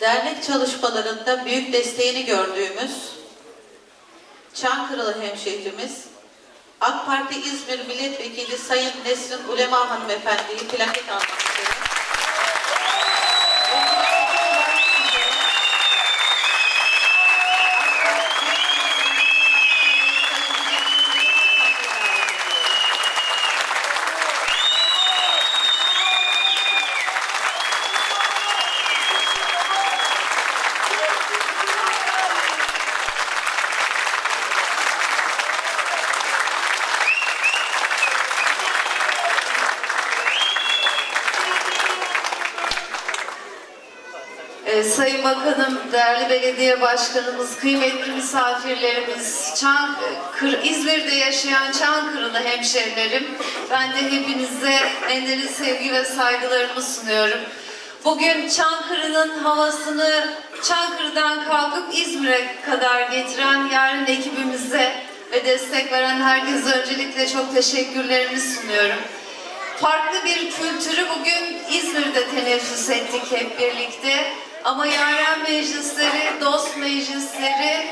dernek çalışmalarında büyük desteğini gördüğümüz Çankırılı hemşehrimiz AK Parti İzmir Milletvekili Sayın Nesrin Ulema Hanımefendi'yi plaket almak istedim. Ee, Sayın Bakanım, değerli belediye başkanımız, kıymetli misafirlerimiz, Çankırı, İzmir'de yaşayan Çankırılı hemşerilerim, ben de hepinize en sevgi ve saygılarımı sunuyorum. Bugün Çankırı'nın havasını Çankırı'dan kalkıp İzmir'e kadar getiren yarın ekibimize ve destek veren herkese öncelikle çok teşekkürlerimi sunuyorum. Farklı bir kültürü bugün İzmir'de teneffüs ettik hep birlikte. Ama yaren meclisleri, dost meclisleri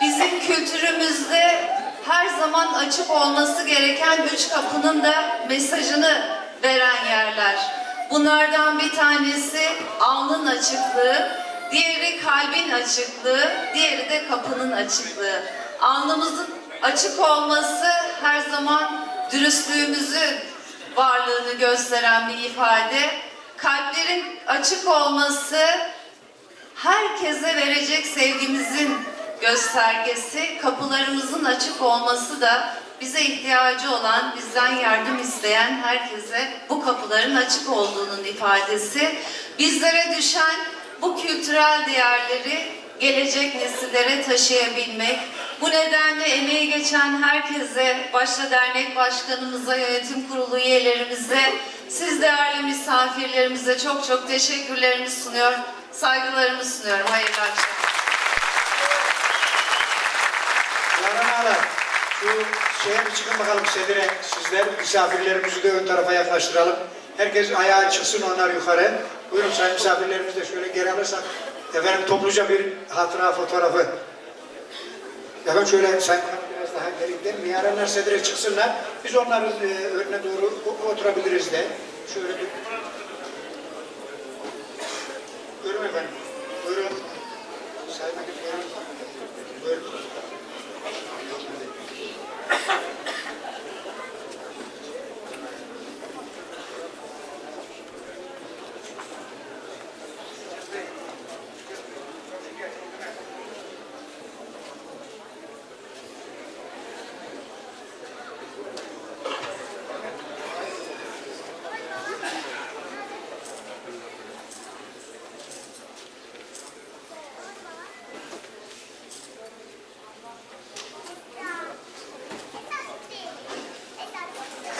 bizim kültürümüzde her zaman açık olması gereken üç kapının da mesajını veren yerler. Bunlardan bir tanesi alnın açıklığı, diğeri kalbin açıklığı, diğeri de kapının açıklığı. Alnımızın açık olması her zaman dürüstlüğümüzün varlığını gösteren bir ifade. Kalplerin açık olması herkese verecek sevgimizin göstergesi. Kapılarımızın açık olması da bize ihtiyacı olan, bizden yardım isteyen herkese bu kapıların açık olduğunun ifadesi. Bizlere düşen bu kültürel değerleri gelecek nesillere taşıyabilmek. Bu nedenle emeği geçen herkese, başta dernek başkanımıza, yönetim kurulu üyelerimize, siz değerli misafirlerimize çok çok teşekkürlerimi sunuyor, saygılarımı sunuyorum. Hayırlı akşamlar. Ağlar, şu şeye bir çıkın bakalım sedire sizler. Misafirlerimizi de ön tarafa yaklaştıralım. Herkes ayağa çıksın onlar yukarı. Buyurun sayın misafirlerimiz de şöyle geri alırsak. Efendim topluca bir hatıra fotoğrafı. Efendim şöyle sayın biraz daha geri gidelim. Yaranlar sedire çıksınlar. Biz onların e, önüne doğru oturabiliriz de. Şöyle bir... Buyurun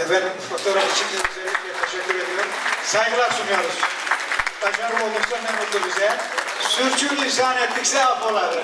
Efendim fotoğraf de özellikle teşekkür ediyorum. Saygılar sunuyoruz. Başarılı olursa ne mutlu bize. Sürçü lisan ettikse affola.